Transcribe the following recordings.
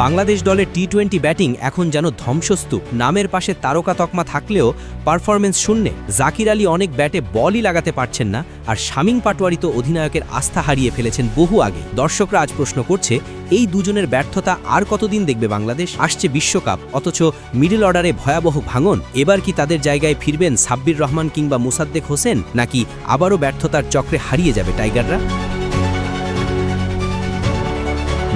বাংলাদেশ দলের T twenty batting এখন যেন ধ্বংসস্তূপ। নামের পাশে তারকা তকমা থাকলেও পারফরমেন্স শূন্যে। জাকির আলী অনেক ব্যাটে বলই লাগাতে পারছেন না আর শামিং পাটোয়ারি তো অধিনায়কের আস্থা হারিয়ে ফেলেছেন বহু আগে। দর্শকরা আজ প্রশ্ন করছে, এই দুজনের ব্যর্থতা আর কতদিন দেখবে বাংলাদেশ? আসছে বিশ্বকাপ, অথচ মিডল অর্ডারে ভয়াবহ ভাঙন। এবার কি তাদের জায়গায় ফিরবেন সাব্বির রহমান কিংবা মুসাদ্দেক হোসেন? নাকি আবারও ব্যর্থতার চক্রে হারিয়ে যাবে টাইগাররা?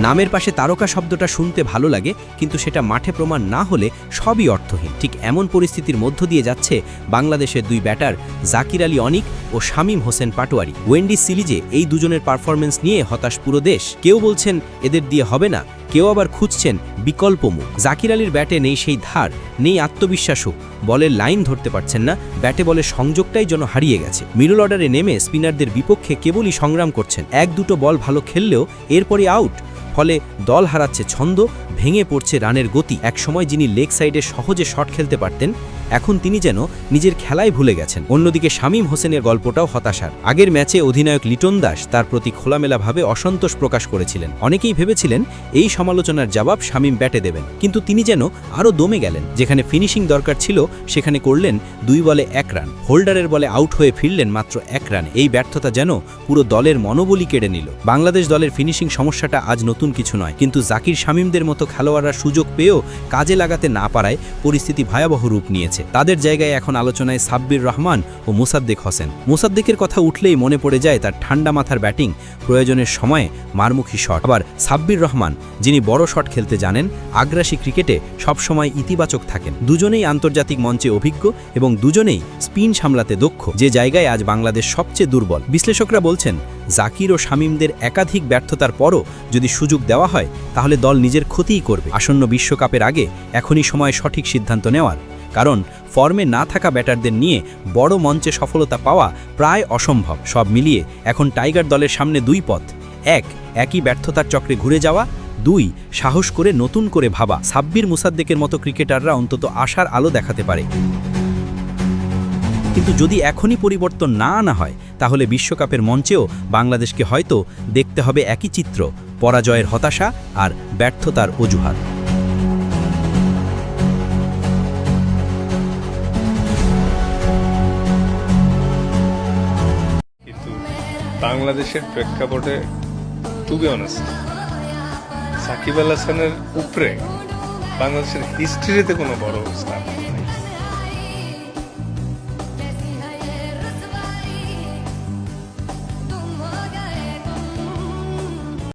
নামের পাশে তারকা শব্দটা শুনতে ভালো লাগে, কিন্তু সেটা মাঠে প্রমাণ না হলে সবই অর্থহীন। ঠিক এমন পরিস্থিতির মধ্য দিয়ে যাচ্ছে বাংলাদেশের দুই ব্যাটার, জাকির আলী অনিক ও শামীম হোসেন পাটোয়ারি। ওয়েন্ডিজ সিরিজে এই দুজনের পারফরমেন্স নিয়ে হতাশ পুরো দেশ। কেউ বলছেন, এদের দিয়ে হবে না। কেউ আবার খুঁজছেন, বিকল্প মুখ। জাকির আলীর ব্যাটে নেই সেই ধার, নেই আত্মবিশ্বাসও। বলের লাইন ধরতে পারছেন না, ব্যাটে বলের সংযোগটাই যেন হারিয়ে গেছে। মিডল অর্ডারে নেমে স্পিনারদের বিপক্ষে কেবলই সংগ্রাম করছেন। এক দুটো বল ভালো খেললেও এরপরই আউট। ফলে দল হারাচ্ছে ছন্দ, ভেঙে পড়ছে রানের গতি। একসময় যিনি লেগ সাইডে সহজে শট খেলতে পারতেন এখন তিনি যেন নিজের খেলায় ভুলে গেছেন। অন্যদিকে শামীম হোসেনের গল্পটাও হতাশার। আগের ম্যাচে অধিনায়ক লিটন দাস তার প্রতি খোলামেলাভাবে অসন্তোষ প্রকাশ করেছিলেন। অনেকেই ভেবেছিলেন এই সমালোচনার জবাব শামীম ব্যাটে দেবেন। কিন্তু তিনি যেন আরও দমে গেলেন। যেখানে ফিনিশিং দরকার ছিল, সেখানে করলেন দুই বলে এক রান। হোল্ডারের বলে আউট হয়ে ফিরলেন মাত্র এক রানে। এই ব্যর্থতা যেন পুরো দলের মনোবলি কেড়ে নিল। বাংলাদেশ দলের ফিনিশিং সমস্যাটা আজ নতুন কিছু নয়। কিন্তু জাকির শামীমদের মতো খেলোয়াড়রা সুযোগ পেয়েও কাজে লাগাতে না পারায় পরিস্থিতি ভয়াবহ রূপ নিয়েছে। তাদের জায়গায় এখন আলোচনায় সাব্বির রহমান ও মুসাদ্দেক হোসেন। মুসাদ্দেকের কথা উঠলেই মনে পড়ে যায় তার ঠান্ডা মাথার ব্যাটিং, প্রয়োজনের সময়ে মারমুখী শট। আবার সাব্বির রহমান, যিনি বড় শট খেলতে জানেন, আগ্রাসী ক্রিকেটে সবসময় ইতিবাচক থাকেন। দুজনেই আন্তর্জাতিক মঞ্চে অভিজ্ঞ এবং দুজনেই স্পিন সামলাতে দক্ষ। যে জায়গায় আজ বাংলাদেশ সবচেয়ে দুর্বল। বিশ্লেষকরা বলছেন, জাকির ও শামীমদের একাধিক ব্যর্থতার পরও যদি সুযোগ দেওয়া হয়, তাহলে দল নিজের ক্ষতিই করবে। আসন্ন বিশ্বকাপের আগে এখনই সময় সঠিক সিদ্ধান্ত নেওয়ার। কারণ ফর্মে না থাকা ব্যাটারদের নিয়ে বড় মঞ্চে সফলতা পাওয়া প্রায় অসম্ভব। সব মিলিয়ে এখন টাইগার দলের সামনে দুই পথ। এক, একই ব্যর্থতার চক্রে ঘুরে যাওয়া। দুই, সাহস করে নতুন করে ভাবা। সাব্বির মুসাদ্দেকের মতো ক্রিকেটাররা অন্তত আশার আলো দেখাতে পারে। কিন্তু যদি এখনই পরিবর্তন না আনা হয়, তাহলে বিশ্বকাপের মঞ্চেও বাংলাদেশকে হয়তো দেখতে হবে একই চিত্র। পরাজয়ের হতাশা আর ব্যর্থতার অজুহাত। বাংলাদেশের প্রেক্ষাপটে to be honest Shakib Al হাসানের উপরে বাংলাদেশের হিস্ট্রিতে কোনো বড় স্থান নেই।